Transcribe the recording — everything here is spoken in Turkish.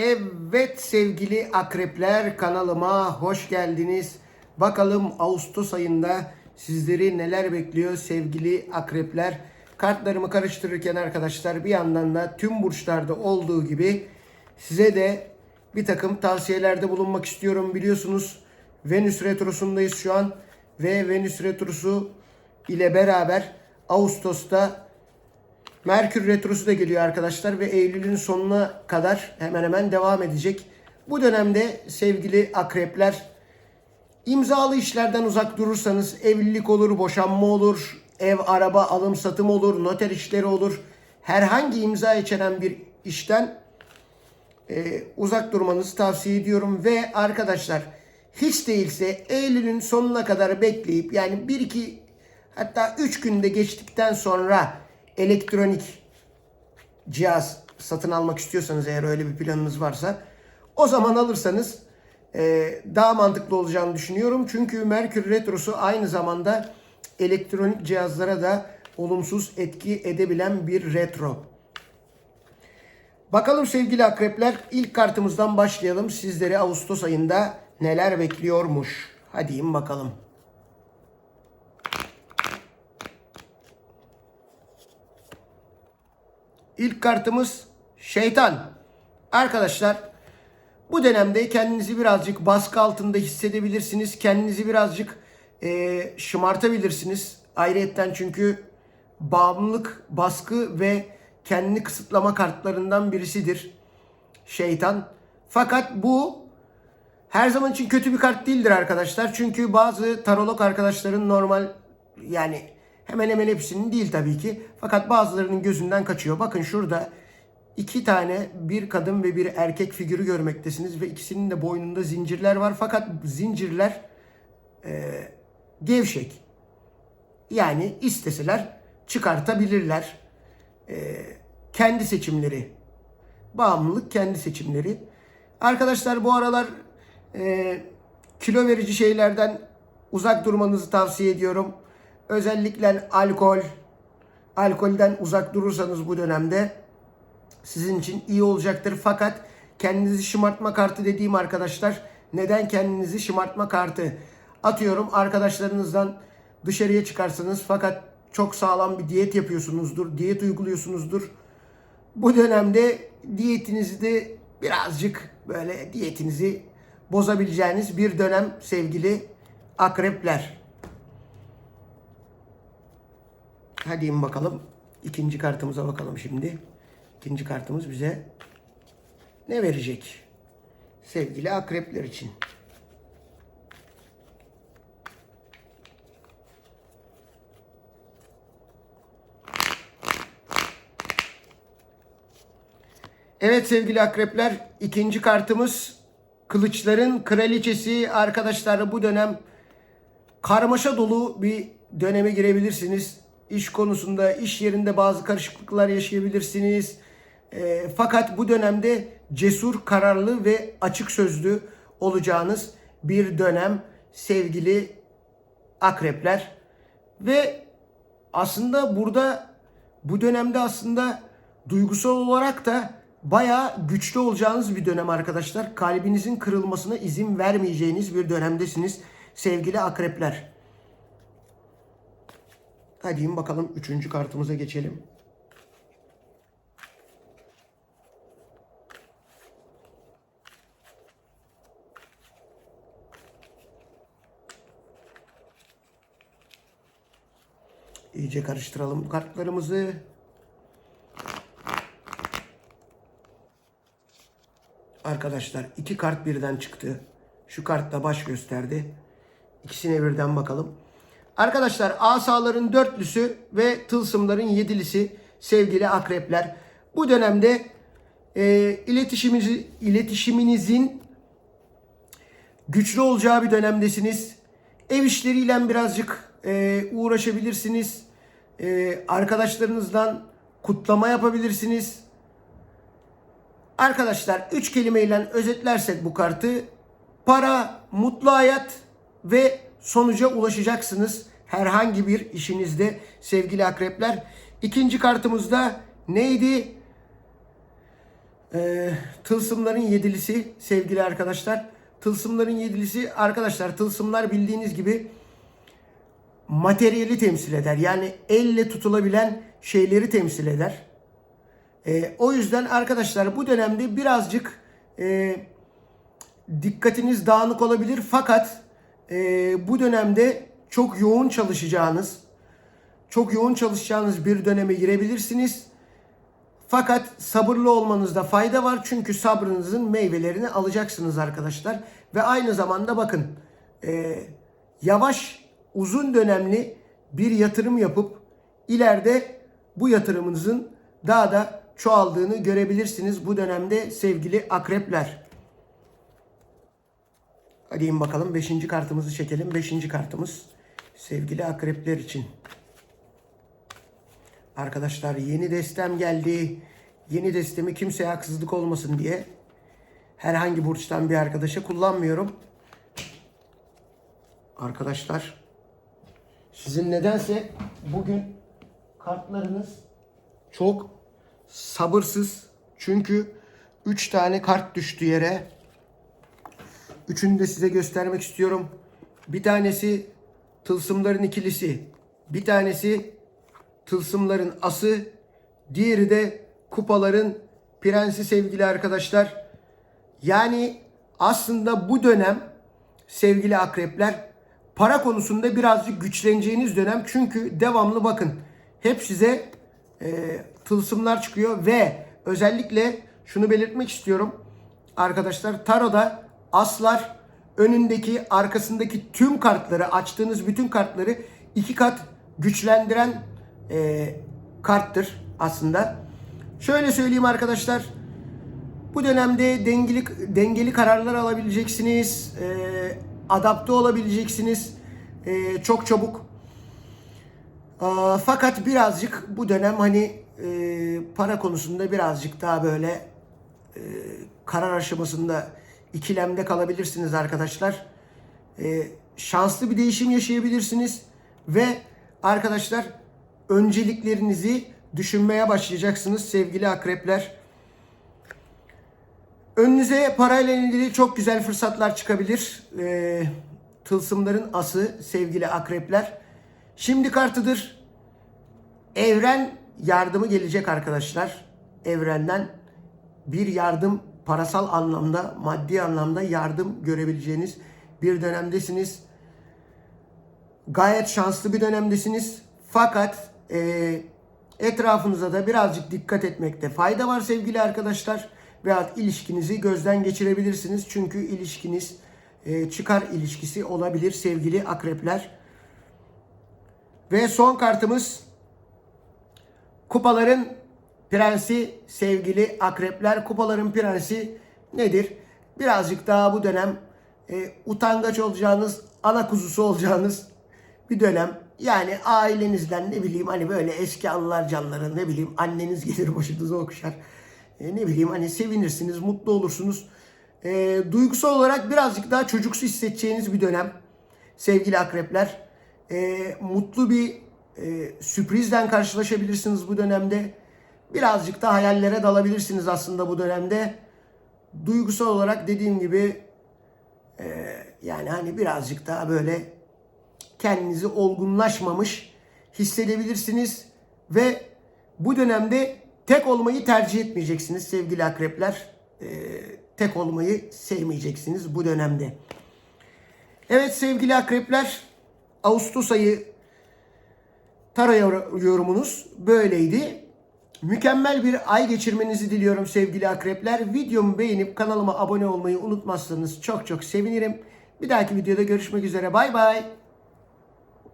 Evet sevgili akrepler kanalıma hoş geldiniz. Bakalım Ağustos ayında sizleri neler bekliyor sevgili akrepler. Kartlarımı karıştırırken arkadaşlar bir yandan da tüm burçlarda olduğu gibi size de bir takım tavsiyelerde bulunmak istiyorum. Biliyorsunuz Venüs Retrosu'ndayız şu an ve Venüs Retrosu ile beraber Ağustos'ta Merkür Retrosu da geliyor arkadaşlar ve Eylül'ün sonuna kadar hemen hemen devam edecek. Bu dönemde sevgili akrepler imzalı işlerden uzak durursanız evlilik olur, boşanma olur, ev, araba, alım, satım olur, noter işleri olur. Herhangi imza içeren bir işten e, uzak durmanızı tavsiye ediyorum. Ve arkadaşlar hiç değilse Eylül'ün sonuna kadar bekleyip yani 1-2 hatta 3 günde geçtikten sonra elektronik cihaz satın almak istiyorsanız eğer öyle bir planınız varsa o zaman alırsanız e, daha mantıklı olacağını düşünüyorum. Çünkü Merkür Retrosu aynı zamanda elektronik cihazlara da olumsuz etki edebilen bir retro. Bakalım sevgili akrepler ilk kartımızdan başlayalım. Sizleri Ağustos ayında neler bekliyormuş. Hadi in bakalım. İlk kartımız şeytan. Arkadaşlar bu dönemde kendinizi birazcık baskı altında hissedebilirsiniz. Kendinizi birazcık e, şımartabilirsiniz. Ayrıyetten çünkü bağımlılık, baskı ve kendini kısıtlama kartlarından birisidir şeytan. Fakat bu her zaman için kötü bir kart değildir arkadaşlar. Çünkü bazı tarolog arkadaşların normal yani hemen hemen hepsinin değil tabii ki. Fakat bazılarının gözünden kaçıyor. Bakın şurada iki tane bir kadın ve bir erkek figürü görmektesiniz ve ikisinin de boynunda zincirler var. Fakat zincirler e, gevşek. Yani isteseler çıkartabilirler. E, kendi seçimleri. Bağımlılık kendi seçimleri. Arkadaşlar bu aralar e, kilo verici şeylerden uzak durmanızı tavsiye ediyorum. Özellikle alkol, alkolden uzak durursanız bu dönemde sizin için iyi olacaktır. Fakat kendinizi şımartma kartı dediğim arkadaşlar neden kendinizi şımartma kartı atıyorum arkadaşlarınızdan dışarıya çıkarsanız fakat çok sağlam bir diyet yapıyorsunuzdur, diyet uyguluyorsunuzdur. Bu dönemde diyetinizi de birazcık böyle diyetinizi bozabileceğiniz bir dönem sevgili akrepler. Hadi in bakalım. İkinci kartımıza bakalım şimdi. İkinci kartımız bize ne verecek? Sevgili akrepler için. Evet sevgili akrepler ikinci kartımız kılıçların kraliçesi. Arkadaşlar bu dönem karmaşa dolu bir döneme girebilirsiniz. İş konusunda, iş yerinde bazı karışıklıklar yaşayabilirsiniz. E, fakat bu dönemde cesur, kararlı ve açık sözlü olacağınız bir dönem sevgili akrepler. Ve aslında burada bu dönemde aslında duygusal olarak da bayağı güçlü olacağınız bir dönem arkadaşlar. Kalbinizin kırılmasına izin vermeyeceğiniz bir dönemdesiniz sevgili akrepler. Hadi bakalım üçüncü kartımıza geçelim. İyice karıştıralım kartlarımızı. Arkadaşlar iki kart birden çıktı. Şu kart da baş gösterdi. İkisine birden bakalım. Arkadaşlar asaların dörtlüsü ve tılsımların yedilisi sevgili akrepler. Bu dönemde e, iletişiminizi, iletişiminizin güçlü olacağı bir dönemdesiniz. Ev işleriyle birazcık e, uğraşabilirsiniz. E, arkadaşlarınızdan kutlama yapabilirsiniz. Arkadaşlar üç kelimeyle özetlersek bu kartı para, mutlu hayat ve sonuca ulaşacaksınız herhangi bir işinizde sevgili akrepler. İkinci kartımızda neydi? Ee, tılsımların yedilisi sevgili arkadaşlar. Tılsımların yedilisi arkadaşlar tılsımlar bildiğiniz gibi materyali temsil eder. Yani elle tutulabilen şeyleri temsil eder. Ee, o yüzden arkadaşlar bu dönemde birazcık e, dikkatiniz dağınık olabilir fakat e, bu dönemde çok yoğun çalışacağınız, çok yoğun çalışacağınız bir döneme girebilirsiniz. Fakat sabırlı olmanızda fayda var çünkü sabrınızın meyvelerini alacaksınız arkadaşlar. Ve aynı zamanda bakın e, yavaş uzun dönemli bir yatırım yapıp ileride bu yatırımınızın daha da çoğaldığını görebilirsiniz bu dönemde sevgili akrepler. Hadi bakalım 5. kartımızı çekelim. 5. kartımız sevgili akrepler için. Arkadaşlar yeni destem geldi. Yeni destemi kimseye haksızlık olmasın diye herhangi burçtan bir arkadaşa kullanmıyorum. Arkadaşlar sizin nedense bugün kartlarınız çok sabırsız. Çünkü 3 tane kart düştü yere. Üçünü de size göstermek istiyorum. Bir tanesi tılsımların ikilisi. Bir tanesi tılsımların ası. Diğeri de kupaların prensi sevgili arkadaşlar. Yani aslında bu dönem sevgili akrepler para konusunda birazcık güçleneceğiniz dönem. Çünkü devamlı bakın hep size e, tılsımlar çıkıyor ve özellikle şunu belirtmek istiyorum. Arkadaşlar taroda aslar önündeki arkasındaki tüm kartları açtığınız bütün kartları iki kat güçlendiren e, karttır aslında. Şöyle söyleyeyim arkadaşlar. Bu dönemde dengeli dengeli kararlar alabileceksiniz. E, adapte olabileceksiniz. E, çok çabuk. Aa, fakat birazcık bu dönem hani e, para konusunda birazcık daha böyle e, karar aşamasında ikilemde kalabilirsiniz arkadaşlar. E, şanslı bir değişim yaşayabilirsiniz ve arkadaşlar önceliklerinizi düşünmeye başlayacaksınız sevgili akrepler. Önünüze parayla ilgili çok güzel fırsatlar çıkabilir. E, tılsımların ası sevgili akrepler. Şimdi kartıdır. Evren yardımı gelecek arkadaşlar. Evrenden bir yardım parasal anlamda, maddi anlamda yardım görebileceğiniz bir dönemdesiniz. Gayet şanslı bir dönemdesiniz. Fakat e, etrafınıza da birazcık dikkat etmekte fayda var sevgili arkadaşlar. Veyahut ilişkinizi gözden geçirebilirsiniz. Çünkü ilişkiniz e, çıkar ilişkisi olabilir sevgili akrepler. Ve son kartımız kupaların prensi sevgili akrepler. Kupaların prensi nedir? Birazcık daha bu dönem e, utangaç olacağınız, ana kuzusu olacağınız bir dönem. Yani ailenizden ne bileyim hani böyle eski anılar canları ne bileyim anneniz gelir başınıza okşar. E, ne bileyim hani sevinirsiniz, mutlu olursunuz. E, duygusal olarak birazcık daha çocuksu hissedeceğiniz bir dönem sevgili akrepler. E, mutlu bir e, sürprizden karşılaşabilirsiniz bu dönemde. Birazcık da hayallere dalabilirsiniz aslında bu dönemde. Duygusal olarak dediğim gibi e, yani hani birazcık daha böyle kendinizi olgunlaşmamış hissedebilirsiniz ve bu dönemde tek olmayı tercih etmeyeceksiniz sevgili akrepler. E, tek olmayı sevmeyeceksiniz bu dönemde. Evet sevgili akrepler Ağustos ayı Tara yorumunuz böyleydi. Mükemmel bir ay geçirmenizi diliyorum sevgili akrepler. Videomu beğenip kanalıma abone olmayı unutmazsanız çok çok sevinirim. Bir dahaki videoda görüşmek üzere. Bay bay.